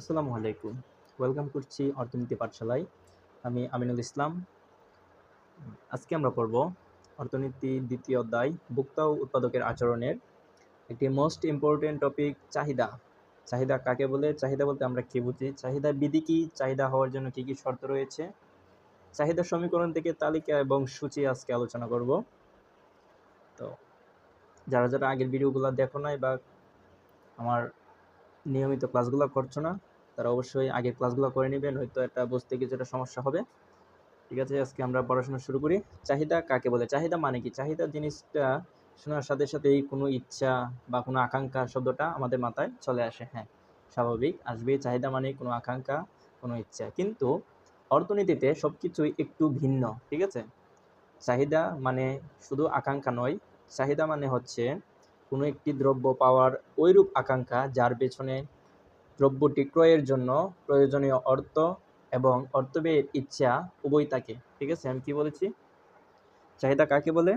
আসসালামু আলাইকুম। ওয়েলকাম করছি অর্থনীতি পাঠশালায়। আমি আমিনুল ইসলাম। আজকে আমরা পড়ব অর্থনীতি দ্বিতীয় অধ্যায়, ভোক্তা উৎপাদকের আচরণের একটি মোস্ট ইম্পর্টেন্ট টপিক চাহিদা। চাহিদা কাকে বলে? চাহিদা বলতে আমরা কী বুঝি? চাহিদা বিধি কী? চাহিদা হওয়ার জন্য কী কী শর্ত রয়েছে? চাহিদা সমীকরণ থেকে তালিকা এবং সূচি আজকে আলোচনা করব। তো যারা যারা আগের ভিডিওগুলো দেখো নাই বা আমার নিয়মিত ক্লাসগুলো করছ না তারা অবশ্যই আগের ক্লাসগুলো করে নেবেন, হয়তো এটা বুঝতে কিছুটা সমস্যা হবে। ঠিক আছে, আজকে আমরা পড়াশোনা শুরু করি। চাহিদা কাকে বলে? চাহিদা মানে কি? চাহিদা জিনিসটা শোনার সাথে সাথেই কোনো ইচ্ছা বা কোনো আকাঙ্ক্ষা শব্দটা আমাদের মাথায় চলে আসে। হ্যাঁ স্বাভাবিক, আসবে। চাহিদা মানে কোনো আকাঙ্ক্ষা, কোনো ইচ্ছা। কিন্তু অর্থনীতিতে সব কিছুই একটু ভিন্ন। ঠিক আছে? চাহিদা মানে শুধু আকাঙ্ক্ষা নয়, চাহিদা মানে হচ্ছে কোনো একটি দ্রব্য পাওয়ার ওইরূপ আকাঙ্ক্ষা যার পেছনে দ্রব্যটি ক্রয়ের জন্য প্রয়োজনীয় অর্থ এবং অর্থব্যয়ের ইচ্ছা উভয় থাকে ঠিক আছে, আমি কি বলেছি? চাহিদা কাকে বলে?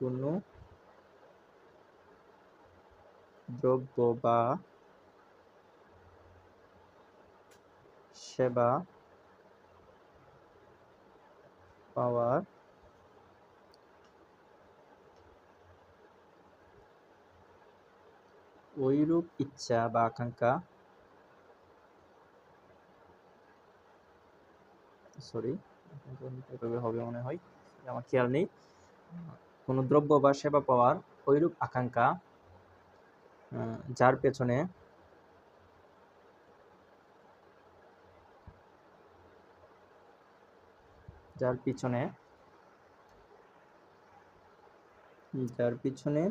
কোনো দ্রব্য বা সেবা পাওয়ার ওইরূপ ইচ্ছা বা আকাঙ্ক্ষা? সরি হবে মনে হয়, আমার খেয়াল নেই। কোনো দ্রব্য বা সেবা পাওয়ার ওইরূপ আকাঙ্ক্ষা যার পেছনে যার পিছনে যার পিছনে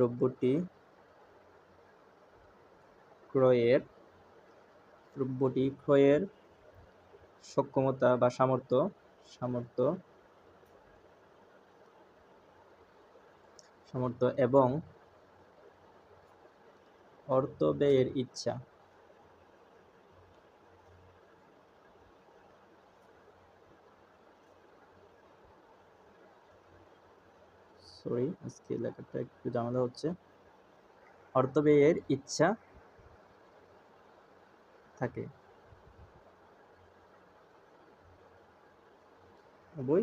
দ্রব্যটি ক্রয়ের দ্রব্যটি ক্রয়ের সক্ষমতা বা সামর্থ্য সামর্থ্য সামর্থ্য এবং অর্থ ব্যয়ের ইচ্ছা। সরি, আজকে লেখাটা একটু ঝামেলা হচ্ছে। অর্থ ব্যয়ের ইচ্ছা থাকে। বই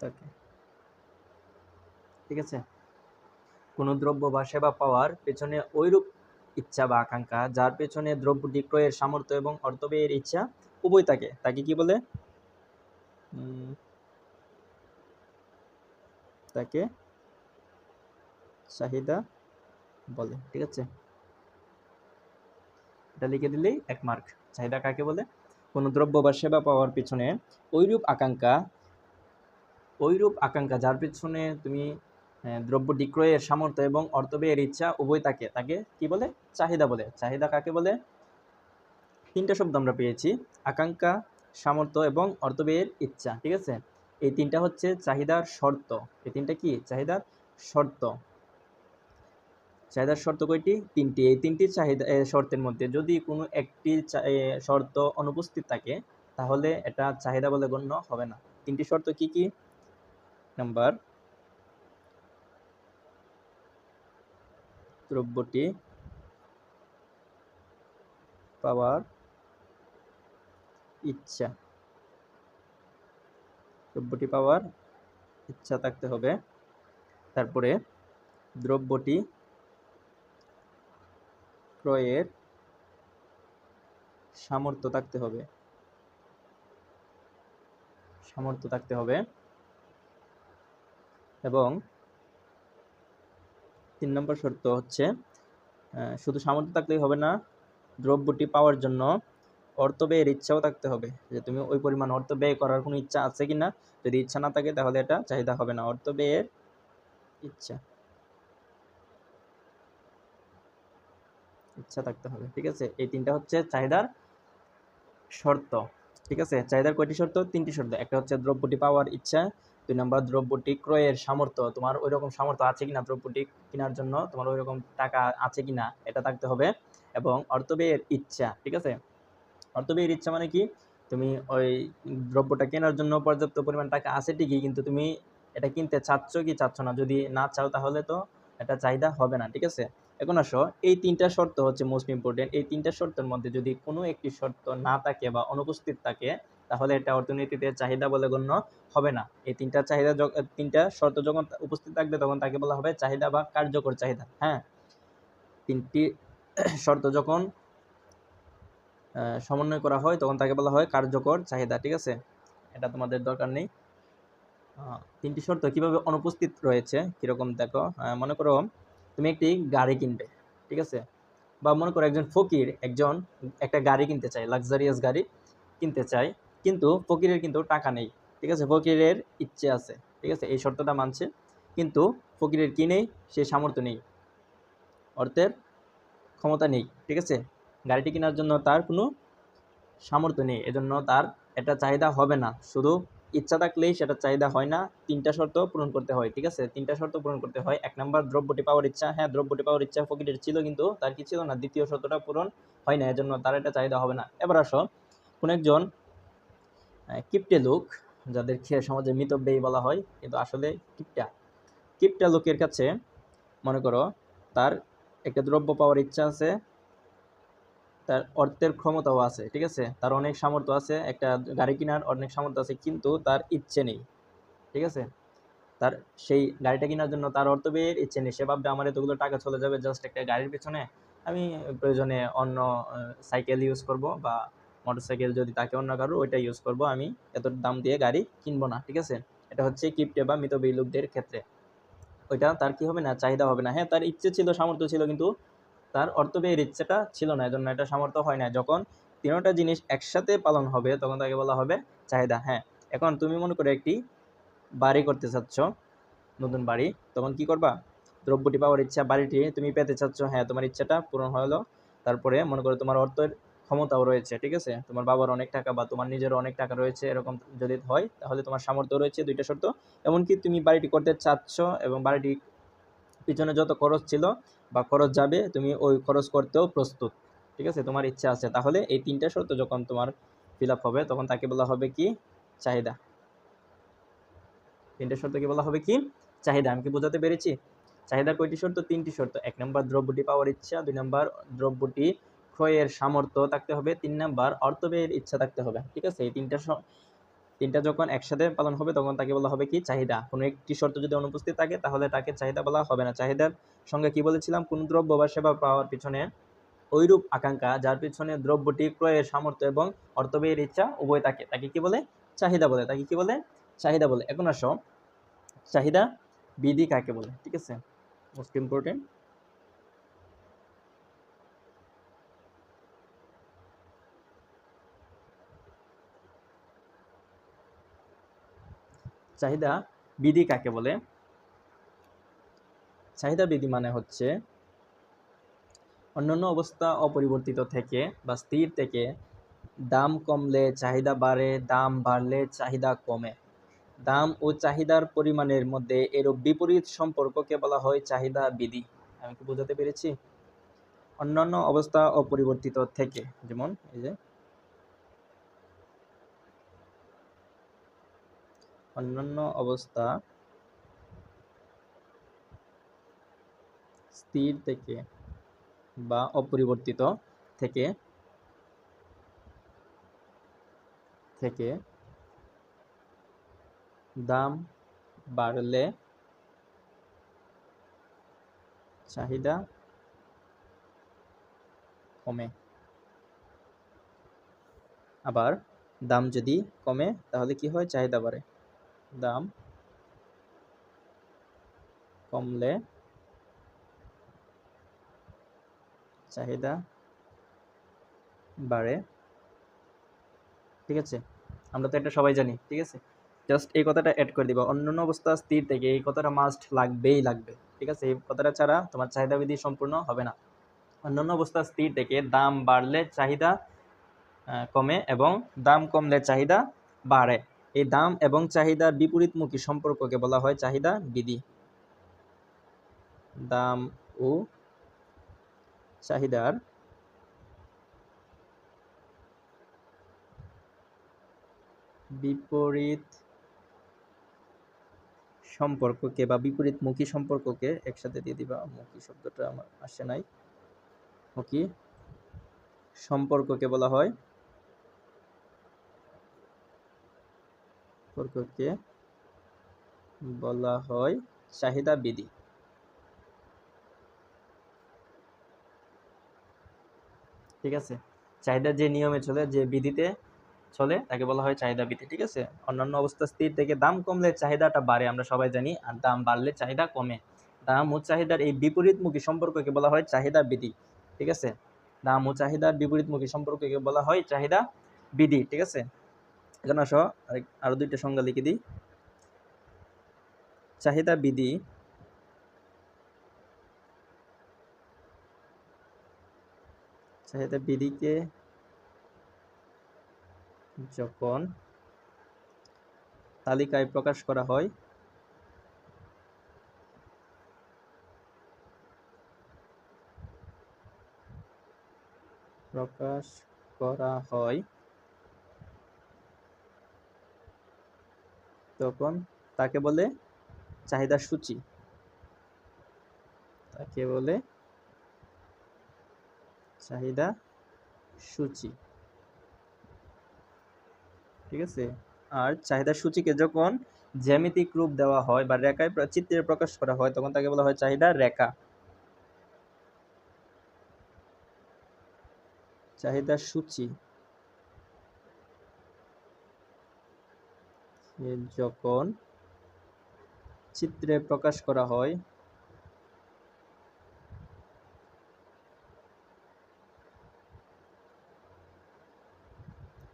থাকে। ঠিক আছে? কোনো দ্রব্য বা সেবা পাওয়ার পেছনে ওইরূপ ইচ্ছা বা আকাঙ্ক্ষা, যার পেছনে দ্রব্যটি ক্রয়ের সামর্থ্য এবং অর্থ ব্যয়ের ইচ্ছা উভয় থাকে। তাকে কি বলে? তাকে চাহিদা বলে ঠিক আছে? এটা লিখে দিলেই এক মার্ক চাহিদা কাকে বলে? কোনো দ্রব্য বা সেবা পাওয়ার পিছনে ওইরূপ আকাঙ্ক্ষা ওইরূপ আকাঙ্ক্ষা যার পিছনে তুমি আহ, দ্রব্যটি ক্রয়ের সামর্থ্য এবং অর্থ ব্যয়ের ইচ্ছা উভয় তাকে তাকে কি বলে? চাহিদা বলে। চাহিদা কাকে বলে? তিনটা শব্দ আমরা পেয়েছি। আকাঙ্ক্ষা সামর্থ্য এবং অর্থ ব্যয়ের ইচ্ছা ঠিক আছে? এই তিনটা হচ্ছে চাহিদার শর্ত। এই তিনটা কি? চাহিদার শর্ত। চাহিদার শর্ত কয়টি? তিনটি। এই তিনটি চাহিদা শর্তের মধ্যে যদি কোনো একটি শর্ত অনুপস্থিত থাকে, তাহলে এটা চাহিদা বলে গণ্য হবে না। তিনটি শর্ত কি কি? নাম্বার দ্রব্যটি পাওয়ার ইচ্ছা। দ্রব্যটি পাওয়ার ইচ্ছা থাকতে হবে। তারপরে দ্রব্যটি ক্রয়ের সামর্থ্য থাকতে হবে। সামর্থ্য থাকতে হবে এবং তিন নম্বর শর্ত হচ্ছে শুধু সামর্থ্য থাকলেই হবে না, দ্রব্যটি পাওয়ার জন্য অর্থ ব্যয়ের ইচ্ছাও থাকতে হবে। যে তুমি ওই পরিমাণ অর্থ ব্যয় করার কোনো ইচ্ছা আছে কি না যদি ইচ্ছা না থাকে তাহলে এটা চাহিদা হবে না, অর্থ ব্যয়ের ইচ্ছা। ইচ্ছা থাকতে হবে, ঠিক আছে? এই তিনটা হচ্ছে চাহিদার শর্ত, ঠিক আছে? চাহিদার কয়টি শর্ত? তিনটি শর্ত। একটা হচ্ছে দ্রব্যটি পাওয়ার ইচ্ছা, দুই নম্বর দ্রব্যটি ক্রয়ের সামর্থ্য, তোমার ওই রকম সামর্থ্য আছে কিনা দ্রব্যটি কেনার জন্য, তোমার ওই রকম টাকা আছে কিনা, এটা থাকতে হবে। এবং অর্থ ব্যয়ের ইচ্ছা, ঠিক আছে? অর্থ ব্যয়ের ইচ্ছা মানে কি? তুমি ওই দ্রব্যটা কেনার জন্য পর্যাপ্ত পরিমাণ টাকা আছে ঠিকই, কিন্তু তুমি এটা কিনতে চাচ্ছ কি চাচ্ছ না? যদি না চাও তাহলে তো এটা চাহিদা হবে না, ঠিক আছে? এখন আসো, এই তিনটা শর্ত হচ্ছে মোস্ট ইম্পর্টেন্ট এই তিনটা শর্তের মধ্যে যদি কোনো একটি শর্ত না থাকে বা অনুপস্থিত থাকে, তাহলে এটা অর্থনীতিতে চাহিদা বলে গণ্য হবে না। এই তিনটা চাহিদা তিনটা শর্ত যখন উপস্থিত থাকবে, তখন তাকে বলা হবে চাহিদা বা কার্যকর চাহিদা হ্যাঁ? তিনটি শর্ত যখন সমন্বয় করা হয়, তখন তাকে বলা হয় কার্যকর চাহিদা, ঠিক আছে? এটা তোমাদের দরকার নেই। তিনটি শর্ত, কীভাবে অনুপস্থিত রয়েছে, কীরকম দেখো। মনে করো তুমি একটি গাড়ি কিনবে, ঠিক আছে? বা মনে করো একজন ফকির, একজন, একটা গাড়ি কিনতে চায় লাক্সারিয়াস গাড়ি কিনতে চায়, কিন্তু ফকিরের কিন্তু টাকা নেই, ঠিক আছে? ফকিরের ইচ্ছে আছে, ঠিক আছে? এই শর্তটা মানছে, কিন্তু ফকিরের কি নেই? সে সামর্থ্য নেই, অর্থের ক্ষমতা নেই, ঠিক আছে? গাড়িটি কেনার জন্য তার কোনো সামর্থ্য নেই। এজন্য তার এটা চাহিদা হবে না। শুধু ইচ্ছা থাকলেই সেটা চাহিদা হয় না। তিনটা শর্ত পূরণ করতে হয়, ঠিক আছে? তিনটা শর্ত পূরণ করতে হয়। এক নম্বর, দ্রব্যটি পাওয়ার ইচ্ছা। হ্যাঁ দ্রব্যটি পাওয়ার ইচ্ছা ফকিরের ছিল, কিন্তু তার কি ছিল না? দ্বিতীয় শর্তটা পূরণ হয় না। এজন্য তার এটা চাহিদা হবে না। এবার আসো, কোন একজন কিপটে লোক যাদের খেয়ে সমাজে মিতব্যয়ী বলা হয়, কিন্তু আসলে কিপটা। কিপটা লোকের কাছে মনে করো, তার একটা দ্রব্য পাওয়ার ইচ্ছা আছে তার অর্থের ক্ষমতাও আছে, ঠিক আছে? তার অনেক সামর্থ্য আছে, একটা গাড়ি কেনার অনেক সামর্থ্য আছে, কিন্তু তার ইচ্ছে নেই, ঠিক আছে? তার সেই গাড়িটা কেনার জন্য তার অর্থ ব্যয়ের ইচ্ছে নেই। সে ভাববে, আমার এতগুলো টাকা চলে যাবে জাস্ট একটা গাড়ির পেছনে। আমি প্রয়োজনে অন্য সাইকেল ইউজ করব বা মোটরসাইকেল যদি তাকে অন্য কারও, ওইটা ইউজ করব। আমি এত দাম দিয়ে গাড়ি কিনবো না, ঠিক আছে? এটা হচ্ছে কিপটে বা মিতব্যয়ী লোকদের ক্ষেত্রে। ওইটা তার কি হবে না? চাহিদা হবে না। হ্যাঁ তার ইচ্ছে ছিল, সামর্থ্য ছিল, কিন্তু তার অর্থ ব্যয়ের ইচ্ছেটা ছিল না, এজন্য এটা সামর্থ্য হয় না যখন তিনটা জিনিস একসাথে পালন হবে, তখন তাকে বলা হবে চাহিদা। হ্যাঁ এখন তুমি মনে করো একটি বাড়ি করতে চাচ্ছ, নতুন বাড়ি, তখন কি করবা? দ্রব্যটি পাওয়ার ইচ্ছা, বাড়িটি তুমি পেতে চাচ্ছ। হ্যাঁ তোমার ইচ্ছাটা পূরণ হলো তারপরে মনে করো তোমার অর্থের ক্ষমতাও রয়েছে, ঠিক আছে? তোমার বাবার অনেক টাকা বা তোমার নিজেরও অনেক টাকা রয়েছে, এরকম যদি হয়, তাহলে তোমার সামর্থ্য রয়েছে দুইটা শর্ত। এমনকি তুমি বাড়িটি করতে চাচ্ছ এবং বাড়িটি পিছনে যত খরচ ছিল বা খরচ যাবে, তুমি ওই খরচ করতেও প্রস্তুত। ঠিক আছে? তোমার ইচ্ছা আছে। তাহলে এই তিনটা শর্ত যখন তোমার ফিল হবে, তখন তাকে বলা হবে কি? চাহিদা। তিনটে শর্ত কি বলা হবে কি? চাহিদা। আমি কি বোঝাতে পেরেছি? চাহিদা কয়টি শর্ত? তিনটি শর্ত। এক নম্বর দ্রব্যটি পাওয়ার ইচ্ছা, দুই নম্বর দ্রব্যটি ক্রয়ের সামর্থ্য থাকতে হবে, তিন নম্বর অর্থ ব্যয়ের ইচ্ছা থাকতে হবে। ঠিক আছে? এই তিনটা তিনটা যখন একসাথে পালন হবে, তখন তাকে বলা হবে কি? চাহিদা। কোনো একটি শর্ত যদি অনুপস্থিত থাকে, তাহলে তাকে চাহিদা বলা হবে না। চাহিদার সঙ্গে কি বলেছিলাম? কোন দ্রব্য বা সেবা পাওয়ার পিছনে ওইরূপ আকাঙ্ক্ষা, যার পিছনে দ্রব্যটি ক্রয়ের সামর্থ্য এবং অর্থব্যয়ের ইচ্ছা উভয় থাকে। তাকে কি বলে? চাহিদা বলে। তাকে কি বলে? চাহিদা বলে। এখন আসো। চাহিদা বিধি কাকে বলে? ঠিক আছে? মোস্ট ইম্পর্টেন্ট চাহিদা বিধি কাকে বলে? চাহিদা বিধি মানে হচ্ছে অন্যান্য অবস্থা অপরিবর্তিত থেকে বা স্থির থেকে দাম কমলে চাহিদা বাড়ে, দাম বাড়লে চাহিদা কমে। দাম ও চাহিদার পরিমাণের মধ্যে এরূপ বিপরীত সম্পর্ককে বলা হয় চাহিদা বিধি। আমি কি বোঝাতে পেরেছি? অন্যান্য অবস্থা অপরিবর্তিত থেকে, যেমন এই যে অন্যান্য অবস্থা স্থির থেকে বা অপরিবর্তিত থেকে থেকে দাম বাড়লে চাহিদা কমে। আবার দাম যদি কমে, তাহলে কি হয়? চাহিদা বাড়ে। দাম কমলে চাহিদা বাড়ে। ঠিক আছে? আমরা তো এটা সবাই জানি, ঠিক আছে? জাস্ট এই কথাটা অ্যাড করে দিবা। অন্যান্য অবস্থা স্থির থেকে এই কথাটা মাস্ট লাগবেই লাগবে, ঠিক আছে? এই কথাটা ছাড়া তোমার চাহিদা বিধি সম্পূর্ণ হবে না। অন্যান্য অবস্থা স্থির থেকে দাম বাড়লে চাহিদা কমে এবং দাম কমলে চাহিদা বাড়ে। এই দাম এবং চাহিদার বিপরীতমুখী সম্পর্ককে বলা হয় চাহিদা বিধি। দাম ও চাহিদার বিপরীত সম্পর্ককে বা বিপরীতমুখী সম্পর্ককে একসাথে দিয়ে দিবা। মুখী শব্দটা আমার আসে নাই। মুখী সম্পর্ককে বলা হয় সম্পর্ককে বলা হয় চাহিদা বিধি। ঠিক আছে? চাহিদা যে নিয়মে চলে, যে বিধিতে চলে, তাকে বলা হয় চাহিদা বিধি, ঠিক আছে? অন্যান্য অবস্থা স্থির থেকে দাম কমলে চাহিদাটা বাড়ে, আমরা সবাই জানি, আর দাম বাড়লে চাহিদা কমে। দাম ও চাহিদার এই বিপরীতমুখী সম্পর্ককে বলা হয় চাহিদা বিধি, ঠিক আছে? দাম ও চাহিদার বিপরীতমুখী সম্পর্ককে বলা হয় চাহিদা বিধি, ঠিক আছে? এখানে আসো, আরেক আরও দুইটা সংজ্ঞা লিখে দিই। চাহিদা বিধি। চাহিদা বিধিকে যখন তালিকায় প্রকাশ করা হয়, প্রকাশ করা হয় তখন তাকে বলে চাহিদা সূচি। তাকে বলে চাহিদা সূচি। ঠিক আছে? আর চাহিদা সূচিকে যখন জ্যামিতিক রূপ দেওয়া হয় বা রেখায় চিত্রে প্রকাশ করা হয়, তখন তাকে বলা হয় চাহিদা রেখা। চাহিদা সূচি। যখন চিত্রে প্রকাশ করা হয়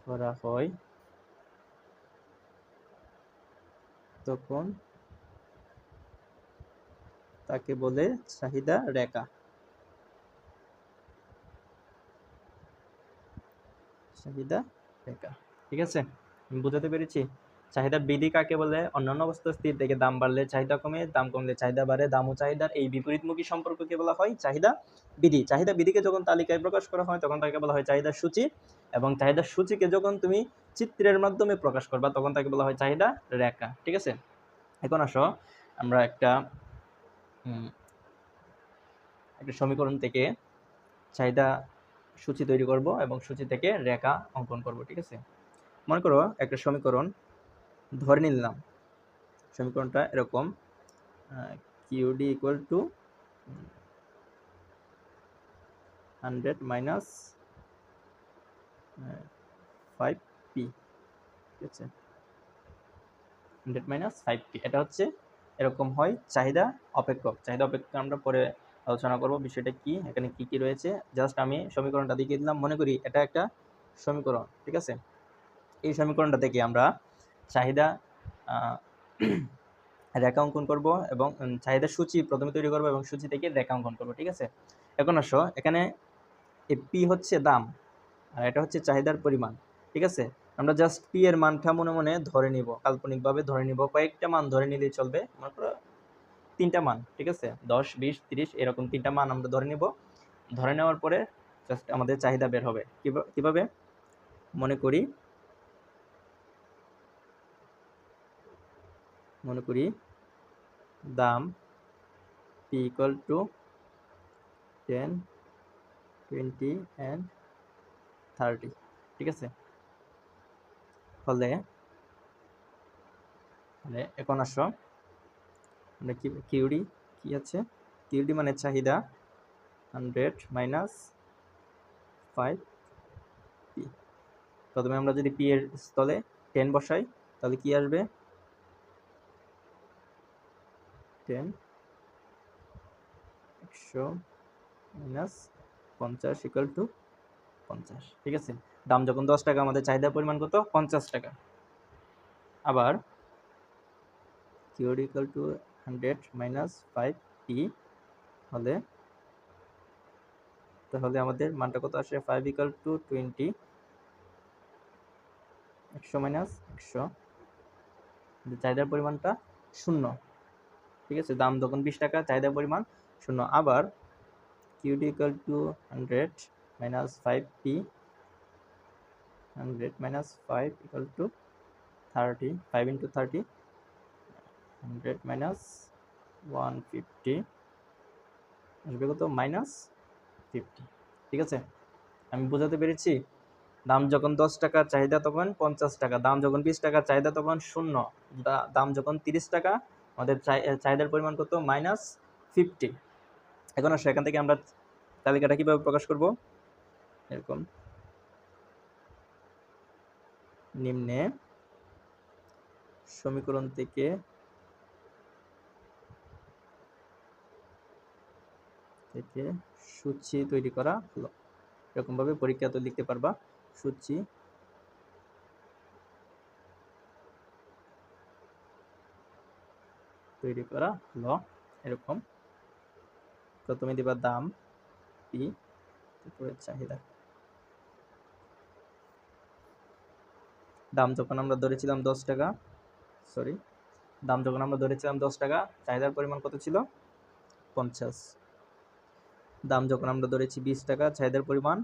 করা হয়, তখন তাকে বলে চাহিদা রেখা। চাহিদা রেখা। ঠিক আছে? বুঝাতে পেরেছি? চাহিদা বিধি কাকে বলে? অন্যান্য অবস্থা স্থির থেকে দাম বাড়লে চাহিদা কমে, দাম কমলে চাহিদা বাড়ে, দাম ও চাহিদার এই বিপরীতমুখী সম্পর্ককে বলা হয় চাহিদা বিধি চাহিদা বিধিকে যখন তালিকায় প্রকাশ করা হয়, তখন তাকে বলা হয় চাহিদা সূচি এবং চাহিদা সূচিকে যখন তুমি চিত্রের মাধ্যমে প্রকাশ করবা, তখন তাকে বলা হয় চাহিদা রেখা। ঠিক আছে? এখন আসো, আমরা একটা একটা সমীকরণ থেকে চাহিদা সূচি তৈরি করব এবং সূচি থেকে রেখা অঙ্কন করব, ঠিক আছে? মনে করো একটা সমীকরণ ধরে নিলাম, সমীকরণটা এরকম Q D equal to hundred minus five P ঠিক আছে? হান্ড্রেড মাইনাস ফাইভ পি এটা হচ্ছে এরকম হয় চাহিদা অপেক্ষক। চাহিদা অপেক্ষক আমরা পরে আলোচনা করব বিষয়টা কি, এখানে কি কি রয়েছে। জাস্ট আমি সমীকরণটা দেখিয়ে দিলাম। মনে করি এটা একটা সমীকরণ, ঠিক আছে? এই সমীকরণটা থেকে আমরা চাহিদা রেখা অঙ্কন করব এবং চাহিদার সূচি প্রথমে তৈরি করব এবং সূচি থেকে রেখা অঙ্কন করব, ঠিক আছে? এখন আসো, এখানে পি হচ্ছে দাম, আর এটা হচ্ছে চাহিদার পরিমাণ, ঠিক আছে? আমরা জাস্ট পি এর মানটা মনে মনে ধরে নিব, কাল্পনিকভাবে ধরে নিব, কয়েকটা মান ধরে নিলেই চলবে, মনে করো তিনটা মান, ঠিক আছে? দশ, বিশ, তিরিশ, এরকম তিনটা মান আমরা ধরে নিব, ধরে নেওয়ার পরে জাস্ট আমাদের চাহিদা বের হবে কীভাবে? মনে করি মনে করি, দাম P equal to ten twenty and thirty ঠিক আছে? ফলে মানে এখন আসো, আমরা কি, কিউডি কি আছে? কিউডি মানে চাহিদা হান্ড্রেড মাইনাস ফাইভ পি প্রথমে আমরা যদি পি এর স্থলে টেন বসাই, তাহলে কি আসবে? টেন, একশো মাইনাস পঞ্চাশ ইকুয়াল টু পঞ্চাশ। ঠিক আছে? দাম যখন দশ টাকা, আমাদের চাহিদার পরিমাণ কত? পঞ্চাশ টাকা। আবার Q D equal to hundred minus five P হলে তাহলে আমাদের মানটা কত আসে? ফাইভ ইকুয়াল টু টোয়েন্টি একশো মাইনাস একশো। চাহিদার পরিমাণটা শূন্য। ঠিক আছে? দাম তখন বিশ টাকা, চাহিদা পরিমাণ শূন্য। আবার Q D equal to hundred minus five P hundred minus five equal to thirty five into thirty hundred minus one fifty আসবে কত? মাইনাস ফিফটি ঠিক আছে? আমি বোঝাতে পেরেছি? দাম যখন দশ টাকা, চাহিদা তখন পঞ্চাশ টাকা। দাম যখন বিশ টাকা, চাহিদা তখন শূন্য। দাম যখন তিরিশ টাকা আমাদের চাহিদার পরিমাণ কত? Minus fifty. এখন আসো, এখান থেকে আমরা তালিকাটা কীভাবে প্রকাশ করব? এরকম। নিম্নে সমীকরণ থেকে থেকে সূচি তৈরি করা হলো। এরকমভাবে পরীক্ষা তো লিখতে পারবা। সূচি তৈরি করা হলো এরকম। প্রথমে দিবা দাম, পি, তারপরে চাহিদা। দাম যখন আমরা ধরেছিলাম দশ টাকা সরি দাম যখন আমরা ধরেছিলাম দশ টাকা, চাহিদার পরিমাণ কত ছিল? পঞ্চাশ। দাম যখন আমরা ধরেছি বিশ টাকা, চাহিদার পরিমাণ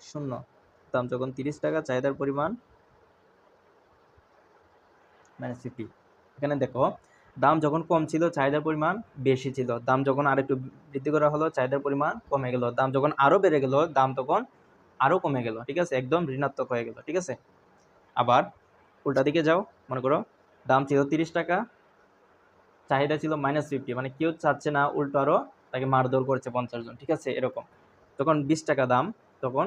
শূন্য। দাম যখন তিরিশ টাকা, চাহিদার পরিমাণ মাইনাস ফিফটি এখানে দেখো দাম যখন কম ছিল, চাহিদার পরিমাণ বেশি ছিল। দাম যখন আরেকটু বৃদ্ধি করা হলো, চাহিদার পরিমাণ কমে গেল। দাম যখন আরও বেড়ে গেল, দাম তখন আরও কমে গেল, ঠিক আছে? একদম ঋণাত্মক হয়ে গেল, ঠিক আছে? আবার উল্টা দিকে যাও, মনে করো, দাম ছিল তিরিশ টাকা, চাহিদা ছিল মাইনাস ফিফটি মানে কেউ চাচ্ছে না, উল্টো আরও তাকে মারধর করছে পঞ্চাশ জন, ঠিক আছে? এরকম। তখন বিশ টাকা দাম, তখন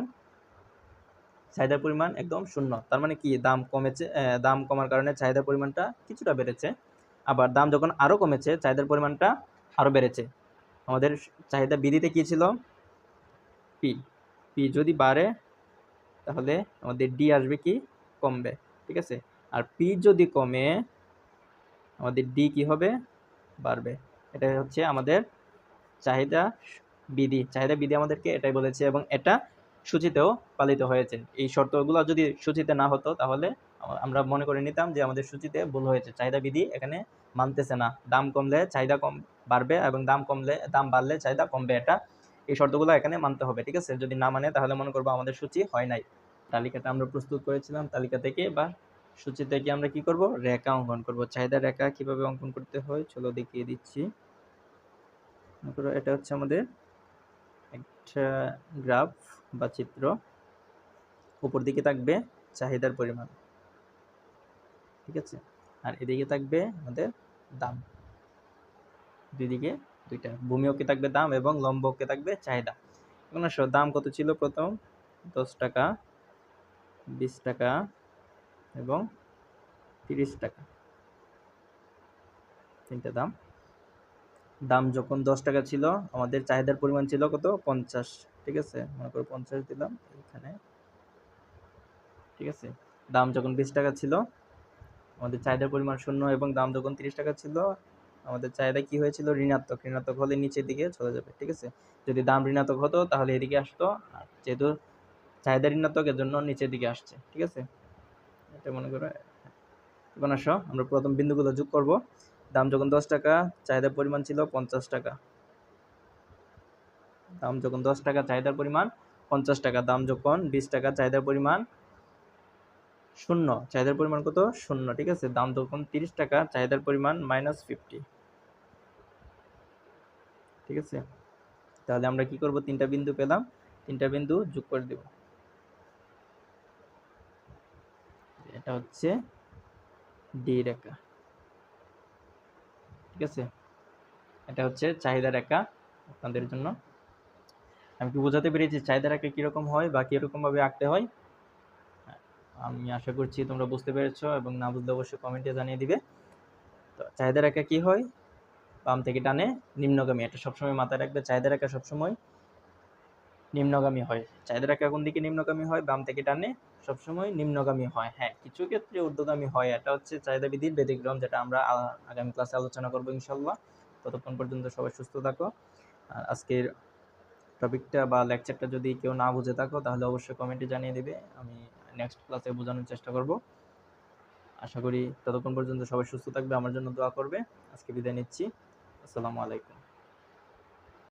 চাহিদার পরিমাণ একদম শূন্য। তার মানে কি? দাম কমেছে দাম কমার কারণে চাহিদার পরিমাণটা কিছুটা বেড়েছে। আবার দাম যখন আরও কমেছে, চাহিদার পরিমাণটা আরও বেড়েছে। আমাদের চাহিদা বিধিতে কী ছিল? পি পি যদি বাড়ে, তাহলে আমাদের ডি আসবে কি? কমবে, ঠিক আছে? আর পি যদি কমে, আমাদের ডি কি হবে? বাড়বে। এটা হচ্ছে আমাদের চাহিদা বিধি। চাহিদা বিধি আমাদেরকে এটাই বলেছে এবং এটা সূচিতেও পালিত হয়েছে। এই শর্তগুলো যদি সূচিতে না হতো, তাহলে আমরা মনে করে নিতাম যে আমাদের সূচিতে ভুল হয়েছে। চাহিদা বিধি এখানে মানতেছে না। দাম কমলে চাহিদা কম বাড়বে এবং দাম কমলে, দাম বাড়লে চাহিদা কমবে। এটা এই শর্তগুলো এখানে মানতে হবে, ঠিক আছে? যদি না মানে তাহলে মনে করব আমাদের সূচি হয় নাই। তালিকাটা আমরা প্রস্তুত করেছিলাম, তালিকা থেকে বা সূচি থেকে আমরা কি করব? রেখা অঙ্কন করব। চাহিদা রেখা কীভাবে অঙ্কন করতে হয়? চলো দেখিয়ে দিচ্ছি। এটা হচ্ছে আমাদের একটা গ্রাফ বা চিত্র। উপর দিকে থাকবে চাহিদার পরিমাণ। ঠিক আছে? আর এদিকে থাকবে আমাদের দাম। দুই দিকে দুইটা ভূমি থাকবে দাম এবং লম্ব থাকবে চাহিদা। এখন আসো, দাম কত ছিল প্রথম? দশ টাকা, বিশ টাকা এবং তিরিশ টাকা। তিনটে দাম। দাম যখন দশ টাকা ছিল, আমাদের চাহিদার পরিমাণ ছিল কত? পঞ্চাশ। ঠিক আছে? মনে করো পঞ্চাশ দিলাম এখানে। ঠিক আছে? দাম যখন বিশ টাকা ছিল আমাদের চাহিদার পরিমাণ শূন্য এবং দাম যখন তিরিশ টাকা ছিল, আমাদের চাহিদা কি হয়েছিল? ঋণাত্মক ঋণাত্মক হলে নিচের দিকে চলে যাবে, ঠিক আছে? যদি দাম ঋণাত্মক হতো, তাহলে এদিকে আসতো, আর যেহেতু চাহিদা ঋণাত্মক এর জন্য নিচের দিকে আসছে, ঠিক আছে? এটা মনে করো এখন আসো, আমরা প্রথম বিন্দুগুলো যোগ করব। দাম যখন দশ টাকা, চাহিদার পরিমাণ ছিল পঞ্চাশ টাকা। দাম যখন দশ টাকা, চাহিদার পরিমাণ পঞ্চাশ টাকা। দাম যখন বিশ টাকা, চাহিদার পরিমাণ শূন্য। চাহিদার পরিমাণ কত? শূন্য, ঠিক আছে? দাম তখন তিরিশ টাকা, চাহিদার পরিমাণ মাইনাস ফিফটি ঠিক আছে? তাহলে আমরা কি করব? তিনটা বিন্দু পেলাম। তিনটা বিন্দু যোগ করে দেব। এটা হচ্ছে ডি রেখা। ঠিক আছে? এটা হচ্ছে চাহিদা রেখা আপনাদের জন্য। আমি কি বোঝাতে পেরেছি? চাহিদা রেখা কীরকম হয় বা কীরকমভাবে আঁকতে হয়? আমি আশা করছি তোমরা বুঝতে পেরেছ এবং না বুঝলে অবশ্যই কমেন্টে জানিয়ে দিবে। তো চাহিদা রেখা কী হয়? বাম থেকে টানে নিম্নগামী, এটা সবসময় মাথায় রাখবে, চাহিদা রেখা সবসময় নিম্নগামী হয়। চাহিদা রেখা কোন দিকে নিম্নগামী হয়? বাম থেকে টানে সবসময় নিম্নগামী হয়। হ্যাঁ কিছু ক্ষেত্রে ঊর্ধ্বগামী হয়, এটা হচ্ছে চাহিদা বিধির ব্যতিক্রম, যেটা আমরা আগামী ক্লাসে আলোচনা করব ইনশাল্লাহ ততক্ষণ পর্যন্ত সবাই সুস্থ থাকো। আর আজকের টপিকটা বা লেকচারটা যদি কেউ না বুঝে থাকো, তাহলে অবশ্যই কমেন্টে জানিয়ে দিবে, আমি নেক্সট ক্লাসে বোঝানোর চেষ্টা করব। আশা করি ততক্ষণ পর্যন্ত সবাই সুস্থ থাকবে, আমার জন্য দোয়া করবে। আজকে বিদায় নিচ্ছি। আসসালামু আলাইকুম।